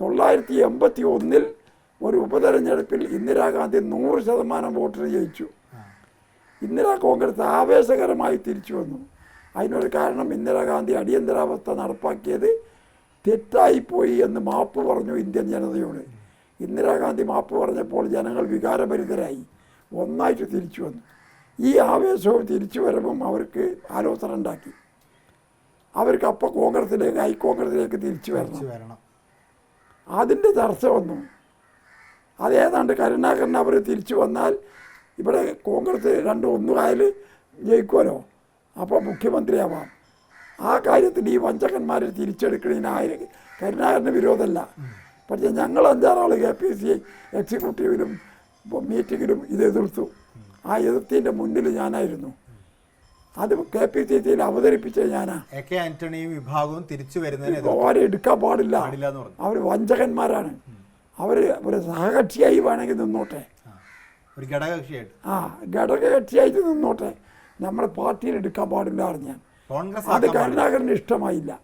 തൊള്ളായിരത്തി എൺപത്തി ഒന്നിൽ ഒരു ഉപതെരഞ്ഞെടുപ്പിൽ ഇന്ദിരാഗാന്ധി നൂറ് ശതമാനം വോട്ടിന് ജയിച്ചു. ഇന്ദിരാ കോൺഗ്രസ് ആവേശകരമായി തിരിച്ചു വന്നു. അതിനൊരു കാരണം ഇന്ദിരാഗാന്ധി അടിയന്തരാവസ്ഥ നടപ്പാക്കിയത് തെറ്റായിപ്പോയി എന്ന് മാപ്പ് പറഞ്ഞു ഇന്ത്യൻ ജനതയോട്. ഇന്ദിരാഗാന്ധി മാപ്പ് പറഞ്ഞപ്പോൾ ജനങ്ങൾ വികാരഭരിതരായി. ഒന്നായിട്ട് തിരിച്ചു വന്നു. ഈ ആവേശവും തിരിച്ചു വരവും അവർക്ക് ആലോചന ഉണ്ടാക്കി. അവർക്ക് അപ്പോൾ കോൺഗ്രസിലേക്ക് ഹൈ കോൺഗ്രസിലേക്ക് തിരിച്ചു വരണം. അതിന്റെ ചർച്ച വന്നു. അത് ഏതാണ്ട് കരുണാകരൻ അവർ തിരിച്ചു വന്നാൽ ഇവിടെ കോൺഗ്രസ് രണ്ട് ഒന്നുകായൽ ജയിക്കുമല്ലോ. അപ്പോൾ മുഖ്യമന്ത്രിയാവാം. ആ കാര്യത്തിൽ ഈ വഞ്ചകന്മാരെ തിരിച്ചെടുക്കുന്നതിന് ആയിരം കരുണാകരന് വിരോധമല്ല. പക്ഷേ ഞങ്ങൾ അഞ്ചാറാൾ കെ പി സി എക്സിക്യൂട്ടീവിലും മീറ്റിങ്ങിലും ഇത് എതിർത്തു. ആ എതിർത്തിന്റെ മുന്നിൽ ഞാനായിരുന്നു. അത് കെ പി സി സിയിൽ അവതരിപ്പിച്ച ഞാനാണ് എ കെ ആന്റണിയും വിഭാഗവും തിരിച്ചു വരുന്നതിന് ഓരെ എടുക്കാൻ പാടില്ല. അവർ വഞ്ചകന്മാരാണ്. അവർ ഒരു സഹകക്ഷിയായി വേണമെങ്കിൽ നിന്നോട്ടെ. ഒരു ഘടകകക്ഷിയായിട്ട്. ആ ഘടകകക്ഷിയായിട്ട് നിന്നോട്ടെ. നമ്മുടെ പാർട്ടിയിൽ എടുക്കാൻ പാടില്ല ഞാൻ. കോൺഗ്രസ് അത്. കരുണാകരന് ഇഷ്ടമായില്ല.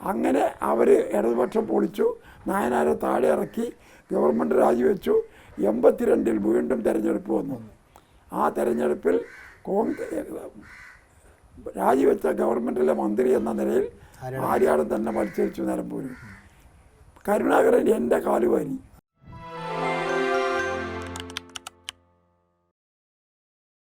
അങ്ങനെ അവർ ഇടതുപക്ഷം പൊളിച്ചു. നായനാരെ താഴെ ഇറക്കി. ഗവൺമെന്റ് രാജിവെച്ചു. എൺപത്തിരണ്ടിൽ വീണ്ടും തെരഞ്ഞെടുപ്പ് വന്നു. ആ തെരഞ്ഞെടുപ്പിൽ രാജിവെച്ച ഗവൺമെന്റിലെ മന്ത്രി എന്ന നിലയിൽ ആര്യാടൻ തന്നെ മത്സരിച്ചു നിലമ്പൂരിൽ കരുണാകരൻ എന്റെ കാലുവാരി.